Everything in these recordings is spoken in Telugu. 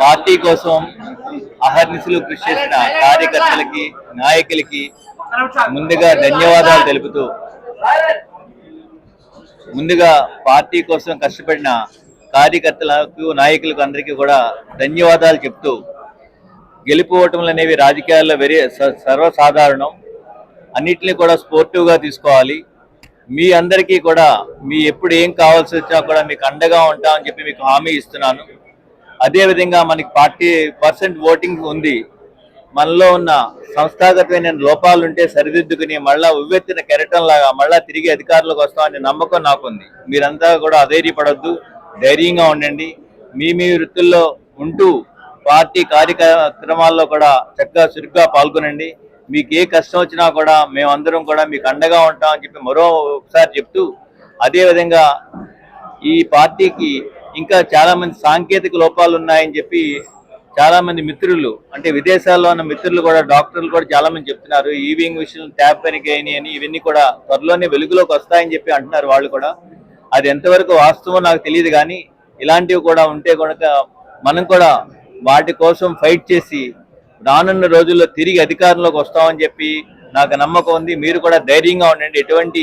పార్టీ కోసం అహర్నిశలు కృషి చేసిన కార్యకర్తలకి నాయకులకి ముందుగా ధన్యవాదాలు తెలుపుతూ ముందుగా పార్టీ కోసం కష్టపడిన కార్యకర్తలకు నాయకులకు అందరికీ కూడా ధన్యవాదాలు చెప్తూ గెలుపు ఓటములు అనేవి రాజకీయాల్లో వెరీ స- సర్వసాధారణం. అన్నిటిని కూడా స్పోర్టివ్గా తీసుకోవాలి. మీ అందరికీ కూడా మీ ఎప్పుడు ఏం కావాల్సి వచ్చినా కూడా మీకు అండగా ఉంటామని చెప్పి మీకు హామీ ఇస్తున్నాను. అదేవిధంగా మనకి పార్టీ పర్సెంట్ ఓటింగ్ ఉంది. మనలో ఉన్న సంస్థాగతమైన లోపాలు ఉంటే సరిదిద్దుకుని మళ్ళా ఉవ్వెత్తిన కెరటం లాగా మళ్ళా తిరిగి అధికారులకు వస్తామనే నమ్మకం నాకుంది. మీరంతా కూడా అధైర్యపడద్దు ధైర్యంగా ఉండండి. మీ మీ వృత్తుల్లో ఉంటూ పార్టీ కార్యక్రమాల్లో కూడా చక్కగా చురుగ్గా పాల్గొనండి. మీకు ఏ కష్టం వచ్చినా కూడా మేమందరం కూడా మీకు అండగా ఉంటామని చెప్పి మరో ఒకసారి చెప్తూ అదేవిధంగా ఈ పార్టీకి ఇంకా చాలా మంది సాంకేతిక లోపాలు ఉన్నాయని చెప్పి చాలా మంది మిత్రులు అంటే విదేశాల్లో ఉన్న మిత్రులు కూడా డాక్టర్లు కూడా చాలా మంది చెప్తున్నారు. ఈవింగ్ విషయం ట్యాప్ పనికి అయినాయి అని ఇవన్నీ కూడా త్వరలోనే వెలుగులోకి వస్తాయని చెప్పి అంటున్నారు వాళ్ళు కూడా. అది ఎంతవరకు వాస్తవం నాకు తెలియదు కానీ ఇలాంటివి కూడా ఉంటే కనుక మనం కూడా వాటి కోసం ఫైట్ చేసి రానున్న రోజుల్లో తిరిగి అధికారంలోకి వస్తామని చెప్పి నాకు నమ్మకం ఉంది. మీరు కూడా ధైర్యంగా ఉండండి. ఎటువంటి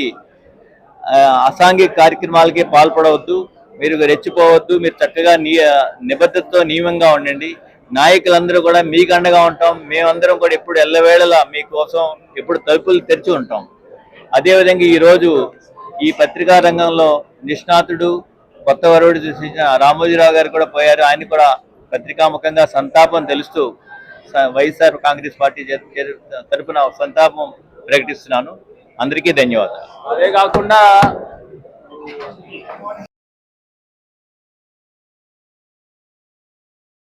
అసాంఘిక కార్యక్రమాలకే పాల్పడవద్దు. మీరు రెచ్చిపోవద్దు మీరు చక్కగా నీ నిబద్ధతతో నియమంగా ఉండండి. నాయకులందరూ కూడా మీకు అండగా ఉంటాం. మేమందరం కూడా ఎప్పుడు ఎల్లవేళలా మీకోసం ఎప్పుడు తలుపులు తెరిచి ఉంటాం. అదేవిధంగా ఈరోజు ఈ పత్రికా రంగంలో నిష్ణాతుడు కొత్త వరుడు సృష్టించిన రామోజీరావు గారు కూడా పోయారు. ఆయన కూడా పత్రికాముఖంగా సంతాపం తెలుస్తూ వైఎస్ఆర్ కాంగ్రెస్ పార్టీ తరఫున చే- తరపున సంతాపం ప్రకటిస్తున్నాను. అందరికీ ధన్యవాదాలు. అదే కాకుండా